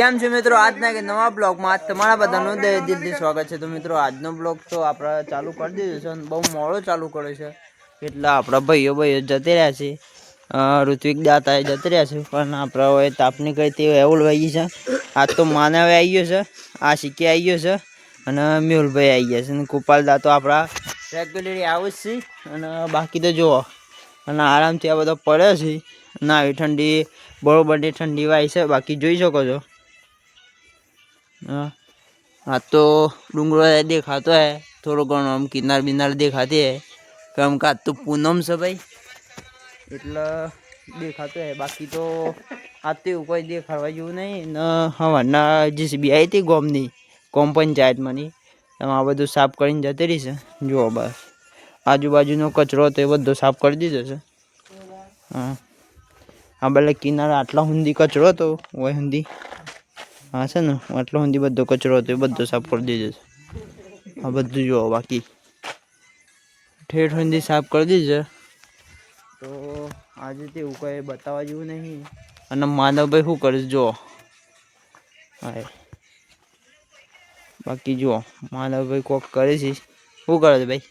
કેમ છો મિત્રો? આજના કે નવા બ્લોગમાં આજ તમારા બધાનું દય દિલથી સ્વાગત છે. તો મિત્રો, આજનો બ્લોગ તો આપણે ચાલુ કરી દીધો છે અને બહુ મોડો ચાલુ કર્યો છે. એટલે આપણા ભાઈઓ ભાઈઓ જતી રહ્યા છે. ઋત્વિક દાતા એ જતી રહ્યા છે, પણ આપણે હવે તાપની કઈ તે એવું વાગી છે. આજ તો માનવ આવી ગયો છે આ શીખી આવી ગયો છે અને મેહુલભાઈ આવી ગયા છે. અને ગોપાલ દાતો આપણા રેગ્યુલરી આવે છે. અને બાકી તો જુઓ, અને આરામથી આ બધો પડ્યો છે. ના આવી ઠંડી, બરોબરની ઠંડી વાય છે, બાકી જોઈ શકો છો. આ તો ડુંગળો દેખાતો હે. થોડો ઘણો આમ કિનાર બિનાર દેખાતી હે. કેમ કે આજ તો પૂનમ છે ભાઈ. એટલે દેખાતો હે. બાકી તો આ તો એવું કોઈ દેખાડવા જેવું નહીં. ને હવાના જીસીબી આવી હતી ગોમની, ગોમ પંચાયતમાંની. એમાં આ બધું સાફ કરીને જતી રહી છે. જુઓ બસ. આજુબાજુનો કચરો તો એ બધો સાફ કરી દીધો છે. હા. હા, ભલે કિનારા આટલા હુંદી કચરો હતો, હોય સુધી હા છે ને? આટલો સુધી બધો કચરો હતો એ બધો સાફ કરી દીધો છે આ બધું જુઓ બાકી. ઠેઠ સુધી સાફ કરી દીધો છે તો આજે તો એવું કંઈ બતાવવા જેવું નહીં. અને માનવભાઈ શું કરે છે જુઓ. હા એ. બાકી જુઓ માનવભાઈ કોક કરે છે. શું કરે છે ભાઈ?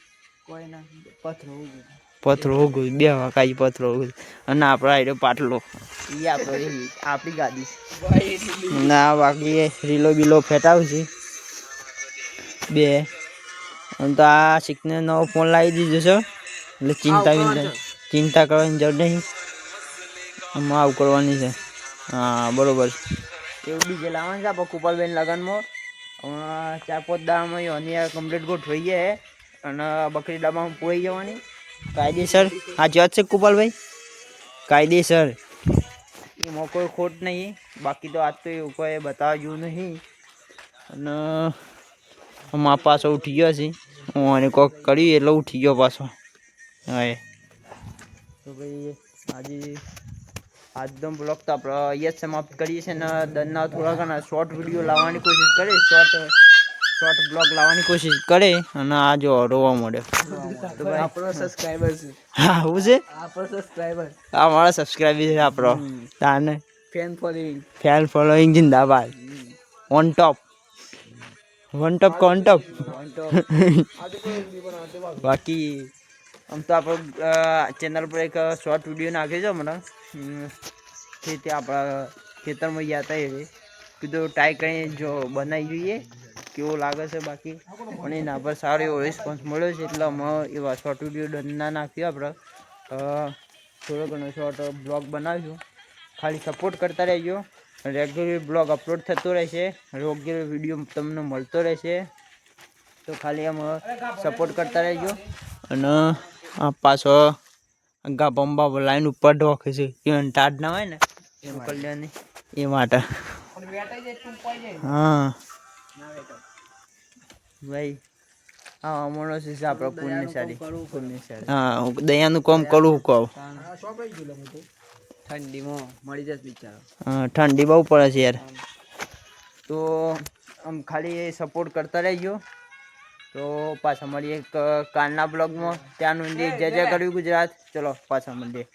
કોઈ ના પથરો ઉગી પથરો ઉગો બે કાઈ પથરો ઉગો. અને આપણા આઈડો પાટલો. એ આપણો આપણી ગાડી. ના બાકી રીલો બીલો ફેટાવું છે. બે. અને તો આ શીખને નવો ફોન લાવી દીધો છે. એટલે ચિંતા ચિંતા કરવાની જરૂર નહીં. આમાં આવું કરવાની છે. હા બરોબર એવું બીજે લાવવાનું છે આપણે કુપાલબેન લગનમાં. ચાર પાંચ દામાં યોની કમ્પ્લીટ ગોઠવાઈ ગયા અને બકરી ડાબામાં પોઈ જવાની. કાયદેસર. સાચી વાત છે કુપાલભાઈ કાયદેસર. એમાં કોઈ ખોટ નહીં. બાકી તો આજ તો એવું કોઈ બતાવ્યું નહીં. અને મા પાછો ઉઠી ગયો છે. હું અને કોક કર્યું એટલે ઉઠી ગયો પાછો. હા એ. તો ભાઈ, આજે આજનો બ્લોગ તો આપણે અહીંયા સમાપ્ત કરીએ છીએ ને દરના થોડા ઘણા શોર્ટ વીડિયો લાવવાની કોશિશ કરીએ. શોર્ટ શોર્ટ બ્લોગ લાવવાની કોશિશ કરે અને આ જો રોવા મળે આપણો સબસ્ક્રાઇબર છે. હા હું છે? આપણો સબસ્ક્રાઇબર આ મારા સબસ્ક્રાઈબર છે આપણો. તાને? ફેન ફોલોઈંગ ફેન ફોલોઈંગ જિંદાબાદ. ઓન ટોપ વન ટોપ કે ઓન ટોપ બાકી. આમ તો આપણો ચેનલ પર એક શોર્ટ વીડિયો નાખ્યો છે હમણાં. હમ, તે તે આપણા ખેતરમાં ગયા હતા એ. કીધું ટ્રાય કરીને જો બનાવી જોઈએ. કેવો લાગે છે બાકી? પણ એના પર સારો એવો રિસ્પોન્સ મળ્યો છે એટલે અમે એવા શોર્ટ વીડિયો ના નાખ્યો આપણે. થોડો ઘણો શોર્ટ બ્લોગ બનાવીશું. ખાલી સપોર્ટ કરતા રહેજો. રેગ્યુલર બ્લોગ અપલોડ થતો રહેશે. રેગ્યુલર વીડિયો તમને મળતો રહેશે. તો ખાલી આમ સપોર્ટ કરતા રહેજો. અને આ પાછો ગા બંબા લાઈન ઉપર ઢોકે છે. એ ટાઢ ના હોય ને. કલ્યાણની એ માટે. હા. ભાઈ હા અમારો છે આપણો પુણ્યશાળી પુણ્યશાળી હા હું દયાનું કામ કરું હું કહું. ઠંડીમાં મળી જશે બિચારો. હા, ઠંડી બહુ પડે છે યાર. તો આમ ખાલી સપોર્ટ કરતા રહેજો. તો પાછા મળીએ એક કાલના બ્લોગમાં ત્યાંનું જય જય કર્યું ગુજરાત ચલો પાછા મળીએ.